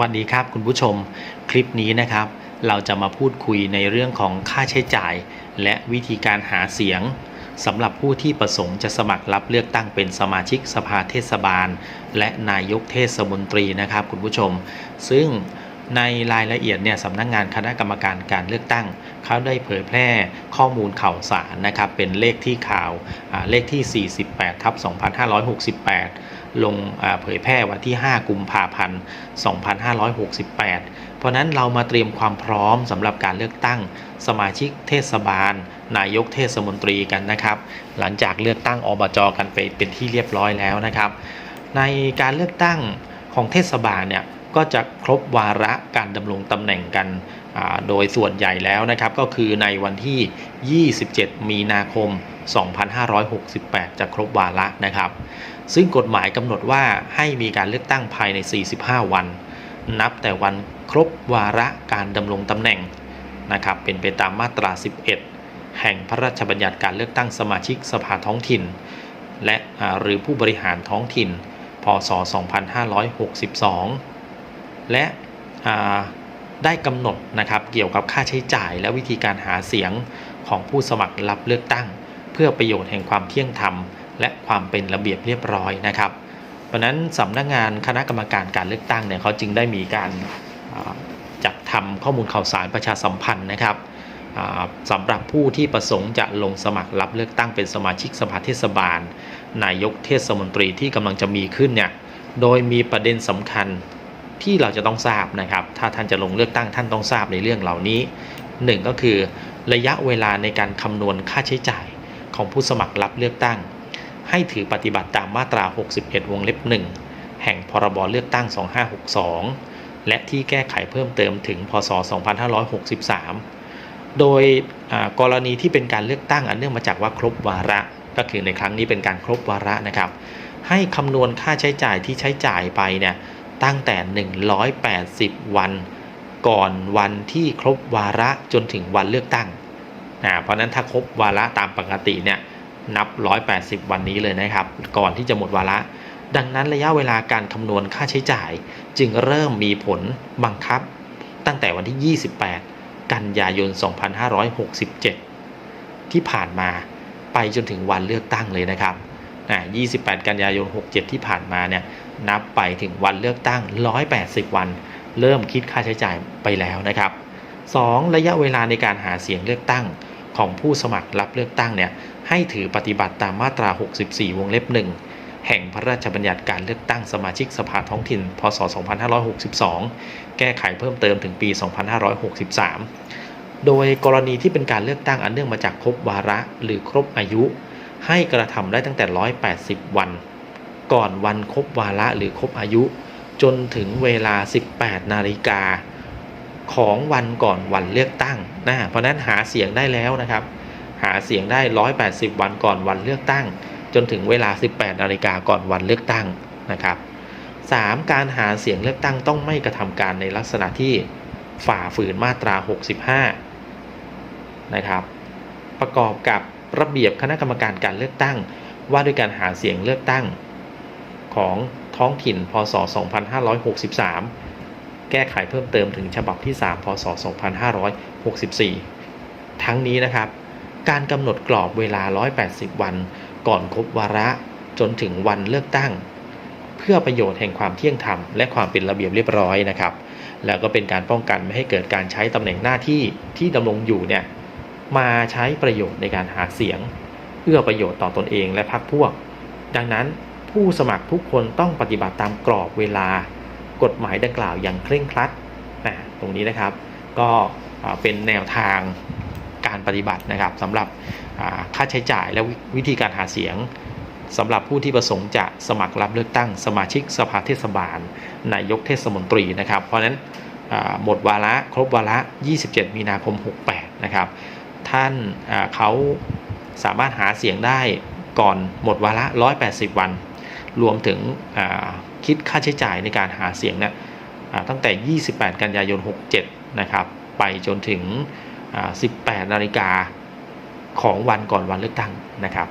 วัสดีครับคุณผู้ชมคลิปนี้นะครับ เราจะมาพูดคุยในเรื่องของค่าใช้จ่าย และวิธีการหาเสียงสำหรับผู้ที่ประสงค์จะสมัครรับเลือกตั้งเป็นสมาชิกสภาเทศบาล และนายกเทศมนตรีนะครับ คุณผู้ชม ซึ่งในรายละเอียดเนี่ยสำนักงงานคณะกรรมการการเลือกตั้ง เขาได้เผยแพร่ข้อมูลข่าวสารนะครับเป็นเลขที่ข่าวเลขที่ 48ทับ2568 ลงเผยแพร่วันที่ 5 กุมภาพันธ์ 2568 เพราะนั้นเรามาเตรียมความพร้อมสำหรับการเลือกตั้ง สมาชิกเทศบาล นายกเทศมนตรีกันนะครับ หลังจากเลือกตั้งอบจกันไปเป็นที่เรียบร้อยแล้วนะครับ ในการเลือกตั้งของเทศบาลเนี่ย ก็จะครบวาระการดำรงตำแหน่งกันโดยส่วนใหญ่แล้วนะครับ ก็คือในวันที่ 27 มีนาคม 2568 จะครบวาระนะครับ ซึ่งกฎหมายกำหนดว่าให้มีการเลือกตั้งภายใน 45 วัน นับแต่วันครบวาระการดำรงตำแหน่งนะครับ เป็นไปตามมาตรา 11 แห่งพระราชบัญญัติการเลือกตั้งสมาชิกสภาท้องถิ่น และหรือผู้บริหารท้องถิ่น พศ 2562 และได้กำหนดนะครับเกี่ยวกับค่าใช้จ่าย และวิธีการหาเสียงของผู้สมัครรับเลือกตั้ง เพื่อประโยชน์แห่งความเที่ยงธรรม และความเป็นระเบียบเรียบร้อยนะครับ เพราะนั้นสำนักงานคณะกรรมการการเลือกตั้งเนี่ยเขาจึงได้มีการจัดทำข้อมูลข่าวสารประชาสัมพันธ์นะครับสำหรับผู้ที่ประสงค์จะลงสมัครรับเลือกตั้งเป็นสมาชิกสภาเทศบาล นายกเทศมนตรีที่กำลังจะมีขึ้นเนี่ยโดยมีประเด็นสำคัญ ที่เราจะต้องทราบนะครับ ถ้าท่านจะลงเลือกตั้งท่านต้องทราบในเรื่องเหล่านี้หนึ่งก็คือระยะเวลาในการคำนวณค่าใช้จ่ายของผู้สมัครรับเลือกตั้ง ให้ถือปฏิบัติตามมาตรา 61 วงเล็บ 1 แห่งพรบเลือกตั้ง 2562 และที่แก้ไขเพิ่มเติมถึงพศ 2563 โดยอ่ากรณีที่เป็นการเลือกตั้งอันเนื่องมาจากว่าครบวาระ ก็คือในครั้งนี้เป็นการครบวาระนะครับ ให้คำนวณค่าใช้จ่ายที่ใช้จ่ายไปเนี่ย ตั้งแต่ 180 วัน ก่อนวันที่ครบวาระจนถึงวันเลือกตั้งอ่าเพราะนั้นถ้าครบวาระตามปกติเนี่ยนับ 180 วันนี้เลยนะครับ ก่อนที่จะหมดวาระ ดังนั้นระยะเวลาการคำนวณค่าใช้จ่าย จึงเริ่มมีผลบังคับ ตั้งแต่วันที่ 28 กันยายน 2567 ที่ผ่านมาไปจนถึงวันเลือกตั้งเลยนะครับอ่า28 กันยายน 67 ที่ผ่านมาเนี่ย นับไปถึงวันเลือกตั้ง 180 วัน เริ่มคิดค่าใช้จ่ายไปแล้วนะครับ 2. ระยะเวลาในการหาเสียงเลือกตั้งของผู้สมัครรับเลือกตั้งเนี่ยให้ถือปฏิบัติตามมาตรา 64 วงเล็บ 1 แห่งพระราชบัญญัติการเลือกตั้งสมาชิกสภาท้องถิ่น พศ 2562 แก้ไขเพิ่มเติมถึงปี 2563 โดยกรณีที่เป็นการเลือกตั้งอันเนื่องมาจากครบวาระหรือครบอายุ ให้กระทำได้ตั้งแต่ 180 วัน ก่อนวันครบวาระหรือครบอายุ จนถึงเวลา 18 นาฬิกาของวันก่อนวันเลือกตั้งนะเพราะนั้นหาเสียงได้แล้วนะครับ หาเสียงได้ 180 วันก่อนวันเลือกตั้ง จนถึงเวลา 18 นาฬิกาก่อนวันเลือกตั้งนะครับ 3. การหาเสียงเลือกตั้งต้องไม่กระทำการในลักษณะที่ฝ่าฝืนมาตรา 65 นะครับ ประกอบกับระเบียบคณะกรรมการการเลือกตั้ง ว่าด้วยการหาเสียงเลือกตั้ง ของท้องถิ่น พศ 2563 แก้ไขเพิ่มเติมถึงฉบับที่ 3 พศ 2564 ทั้งนี้นะครับ การกำหนดกรอบเวลา 180 วัน ก่อนครบวาระจนถึงวันเลือกตั้ง เพื่อประโยชน์แห่งความเที่ยงธรรมและความเป็นระเบียบเรียบร้อยนะครับ แล้วก็เป็นการป้องกันไม่ให้เกิดการใช้ตำแหน่งหน้าที่ที่ดำรงอยู่เนี่ยมาใช้ประโยชน์ในการหาเสียง เอื้อประโยชน์ต่อตอนเองและพรรคพวก ดังนั้น ผู้สมัครทุกคนต้องปฏิบัติตามกรอบเวลากฎหมายดังกล่าวอย่างเคร่งครัดนะตรงนี้นะครับก็เป็นแนวทางการปฏิบัตินะครับสำหรับค่าใช้จ่ายและวิวิธีการหาเสียงสำหรับผู้ที่ประสงค์จะสมัครรับเลือกตั้งสมาชิกสภาเทศบาลนายกเทศมนตรีนะครับ เพราะฉะนั้นหมดวาระครบวาระ 27 มีนาคม 68 นะครับ ท่านเขาสามารถหาเสียงได้ก่อนหมดวาระ 180 วัน รวมถึงคิดค่าใช้จ่ายในการหาเสียงเนี่ยตั้งแต่ 28 กันยายน 67 นะครับ ไปจนถึง 18 นาฬิกาของวันก่อนวันเลือกตั้งนะครับ